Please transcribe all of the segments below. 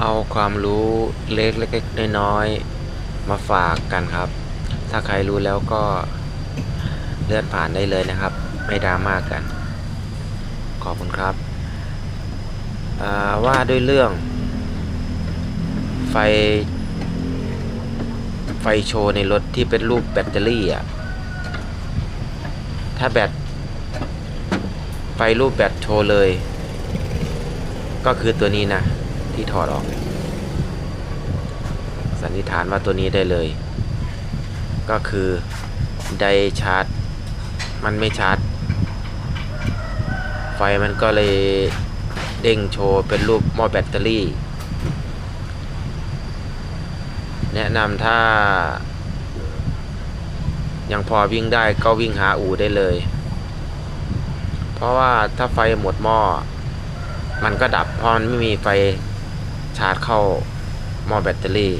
เอาความรู้เล็กเล็กๆน้อยๆมาฝากกันครับ ถ้าใครรู้แล้วก็เลื่อนผ่านได้เลยนะครับ ไม่ดราม่ากกัน ขอบคุณครับอ่าว่าด้วยเรื่อง ไฟ ไฟโชว์ในรถที่เป็นรูปแบตเตอรี่อะ ถ้าแบต ไฟรูปแบตโชว์เลย ก็คือตัวนี้นะ ที่ถอดออกเนี่ยสันนิษฐานว่าตัวนี้ได้เลย ก็คือได้ชาร์จ มันไม่ชาร์จ ไฟมันก็เลยเด้งโชว์เป็นรูปหม้อแบตเตอรี่ แนะนำถ้า ยังพอวิ่งได้ก็วิ่งหาอู่ได้เลย เพราะว่าถ้าไฟหมดหม้อมันก็ดับเพราะมันไม่มีไฟ ชาร์จเข้าหม้อแบตเตอรี่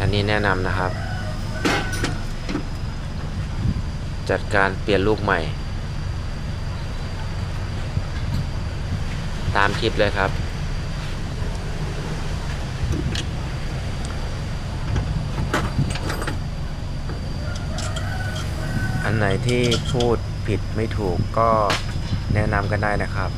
อันนี้แนะนำนะครับ จัดการเปลี่ยนลูกใหม่ ตามคลิปเลยครับ อันไหนที่พูดผิดไม่ถูกก็แนะนำกันได้นะครับ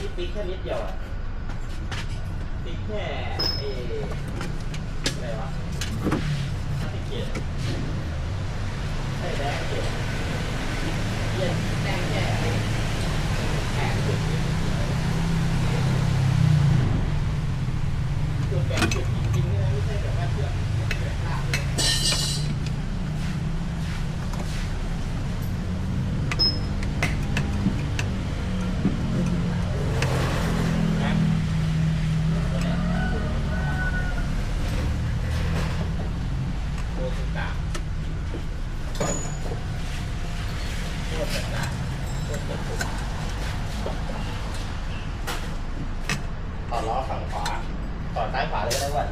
ที่ปิ๊กแค่นิดเดียวอะปิ๊กแค่เออะไรวะห้าสิบเกียร์ไอ้แดงเกียร์เย็นแดงแค่แข็งสุดจุดแข็งจุดจริงๆเนี่ยไม่ใช่แบบว่าเชือกเชือกขาดเลยแข็งตัวเนี้ยโคตรต่างโคตรต่างโคตรต่าง ต่อล้อฝั่งขวาต่อซ้ายขวาเลยก็ได้ว่า